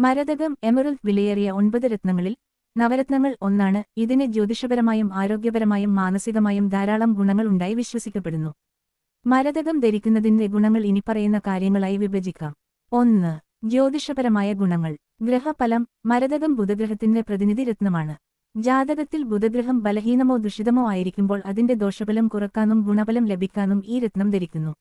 മരതകം emerald വിലയേറിയ ഒൻപത് രത്നങ്ങളിൽ നവരത്നങ്ങൾ ഒന്നാണ്. ഇതിന് ജ്യോതിഷപരമായും ആരോഗ്യപരമായും മാനസികമായും ധാരാളം ഗുണങ്ങൾ ഉണ്ടായി വിശ്വസിക്കപ്പെടുന്നു. മരതകം ധരിക്കുന്നതിന്റെ ഗുണങ്ങൾ ഇനിപ്പറയുന്ന കാര്യങ്ങളായി വിഭജിക്കാം. ഒന്ന്. ജ്യോതിഷപരമായ ഗുണങ്ങൾ. ഗ്രഹഫലം മരതകം ബുധഗ്രഹത്തിന്റെ പ്രതിനിധി രത്നമാണ്. ജാതകത്തിൽ ബുധഗ്രഹം ബലഹീനമോ ദുഷിതമോ ആയിരിക്കുമ്പോൾ അതിന്റെ ദോഷഫലം കുറക്കാനും ഗുണഫലം ലഭിക്കാനും ഈ രത്നം ധരിക്കുന്നു.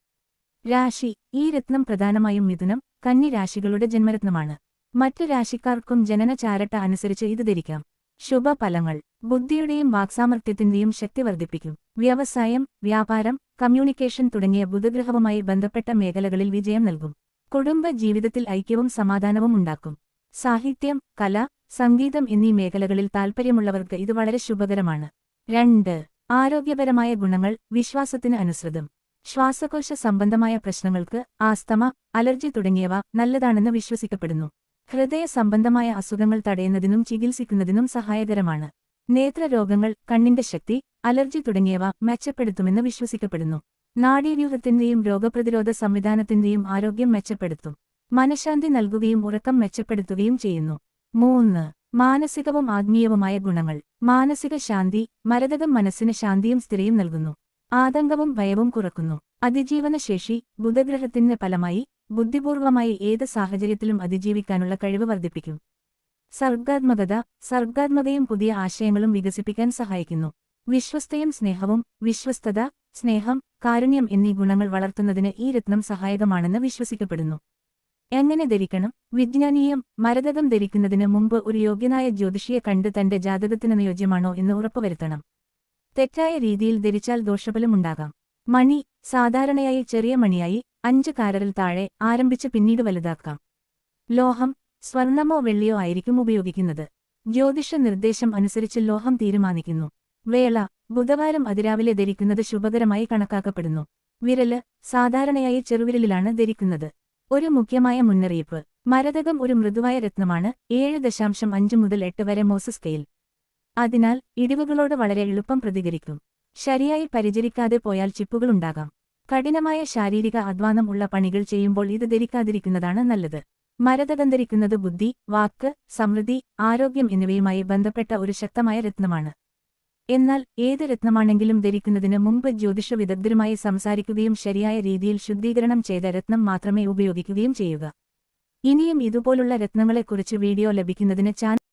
രാശി. ഈ രത്നം പ്രധാനമായും മിഥുനം കന്നി രാശികളുടെ ജന്മരത്നമാണ്. മറ്റു രാശിക്കാർക്കും ജനന ചാരട്ട അനുസരിച്ച് ഇത് ധരിക്കാം. ശുഭഫലങ്ങൾ. ബുദ്ധിയുടെയും വാക്സാമർത്ഥ്യത്തിന്റെയും ശക്തി വർദ്ധിപ്പിക്കും. വ്യവസായം വ്യാപാരം കമ്മ്യൂണിക്കേഷൻ തുടങ്ങിയ ബുധഗ്രഹവുമായി ബന്ധപ്പെട്ട മേഖലകളിൽ വിജയം നൽകും. കുടുംബ ജീവിതത്തിൽ ഐക്യവും സമാധാനവും ഉണ്ടാക്കും. സാഹിത്യം കല സംഗീതം എന്നീ മേഖലകളിൽ താൽപ്പര്യമുള്ളവർക്ക് ഇത് വളരെ ശുഭകരമാണ്. രണ്ട്. ആരോഗ്യപരമായ ഗുണങ്ങൾ വിശ്വാസത്തിന് അനുസൃതം. ശ്വാസകോശ സംബന്ധമായ പ്രശ്നങ്ങൾക്ക് ആസ്തമ അലർജി തുടങ്ങിയവ നല്ലതാണെന്ന് വിശ്വസിക്കപ്പെടുന്നു. ഹൃദയ സംബന്ധമായ അസുഖങ്ങൾ തടയുന്നതിനും ചികിത്സിക്കുന്നതിനും സഹായകരമാണ്. നേത്രരോഗങ്ങൾ കണ്ണിന്റെ ശക്തി അലർജി തുടങ്ങിയവ മെച്ചപ്പെടുത്തുമെന്ന് വിശ്വസിക്കപ്പെടുന്നു. നാഡീവ്യൂഹത്തിന്റെയും രോഗപ്രതിരോധ സംവിധാനത്തിന്റെയും ആരോഗ്യം മെച്ചപ്പെടുത്തും. മനഃശാന്തി നൽകുകയും ഉറക്കം മെച്ചപ്പെടുത്തുകയും ചെയ്യുന്നു. മൂന്ന് മാനസികവും ആത്മീയവുമായ ഗുണങ്ങൾ. മാനസിക ശാന്തി മരതകം മനസ്സിന് ശാന്തിയും സ്ഥിരയും നൽകുന്നു. ആതങ്കവും ഭയവും കുറക്കുന്നു. അതിജീവനശേഷി ബുധഗ്രഹത്തിന്റെ ഫലമായി ബുദ്ധിപൂർവമായി ഏത് സാഹചര്യത്തിലും അതിജീവിക്കാനുള്ള കഴിവ് വർദ്ധിപ്പിക്കും. സർഗാത്മകത സർഗാത്മകയും പുതിയ ആശയങ്ങളും വികസിപ്പിക്കാൻ സഹായിക്കുന്നു. വിശ്വസ്തയും സ്നേഹവും വിശ്വസ്തത സ്നേഹം കാരുണ്യം എന്നീ ഗുണങ്ങൾ വളർത്തുന്നതിന് ഈ രത്നം സഹായകമാണെന്ന് വിശ്വസിക്കപ്പെടുന്നു. എങ്ങനെ ധരിക്കണം? വിജ്ഞാനീയം മരതകം ധരിക്കുന്നതിന് മുമ്പ് ഒരു യോഗ്യനായ ജ്യോതിഷിയെ കണ്ട് തന്റെ ജാതകത്തിന് ജാതകത്തിനനുയോജ്യമാണോ എന്ന് ഉറപ്പുവരുത്തണം. തെറ്റായ രീതിയിൽ ധരിച്ചാൽ ദോഷഫലമുണ്ടാകാം. മണി സാധാരണയായി ചെറിയ മണിയായി അഞ്ച് കാരറിൽ താഴെ ആരംഭിച്ച് പിന്നീട് വലുതാക്കാം. ലോഹം സ്വർണമോ വെള്ളിയോ ആയിരിക്കും ഉപയോഗിക്കുന്നത്. ജ്യോതിഷ നിർദ്ദേശം അനുസരിച്ച് ലോഹം തീരുമാനിക്കുന്നു. വേള ബുധവാരം അതിരാവിലെ ധരിക്കുന്നത് ശുഭകരമായി കണക്കാക്കപ്പെടുന്നു. വിരൽ സാധാരണയായി ചെറുവിരലിലാണ് ധരിക്കുന്നത്. ഒരു മുഖ്യമായ മുന്നറിയിപ്പ് മരതകം ഒരു മൃദുവായ രത്നമാണ് ഏഴ് ദശാംശം അഞ്ച് മുതൽ എട്ട് വരെ മോസ് സ്കെയിൽ. അതിനാൽ ഇടിവുകളോട് വളരെ എളുപ്പം പ്രതികരിക്കും. ശരിയായി പരിചരിക്കാതെ പോയാൽ ചിപ്പുകളുണ്ടാകാം കഠിനമായ ശാരീരിക അധ്വാനം ഉള്ള പണികൾ ചെയ്യുമ്പോൾ ഇത് ധരിക്കാതിരിക്കുന്നതാണ് നല്ലത്. മരതകം ധരിക്കുന്നത് ബുദ്ധി വാക്ക് സമൃദ്ധി ആരോഗ്യം എന്നിവയുമായി ബന്ധപ്പെട്ട ഒരു ശക്തമായ രത്നമാണ്. എന്നാൽ ഏത് രത്നമാണെങ്കിലും ധരിക്കുന്നതിന് മുമ്പ് ജ്യോതിഷ വിദഗ്ധരുമായി സംസാരിക്കുകയും ശരിയായ രീതിയിൽ ശുദ്ധീകരണം ചെയ്ത രത്നം മാത്രമേ ഉപയോഗിക്കുകയും ചെയ്യുക. ഇനിയും ഇതുപോലുള്ള രത്നങ്ങളെക്കുറിച്ച് വീഡിയോ ലഭിക്കുന്നതിന് ചാനൽ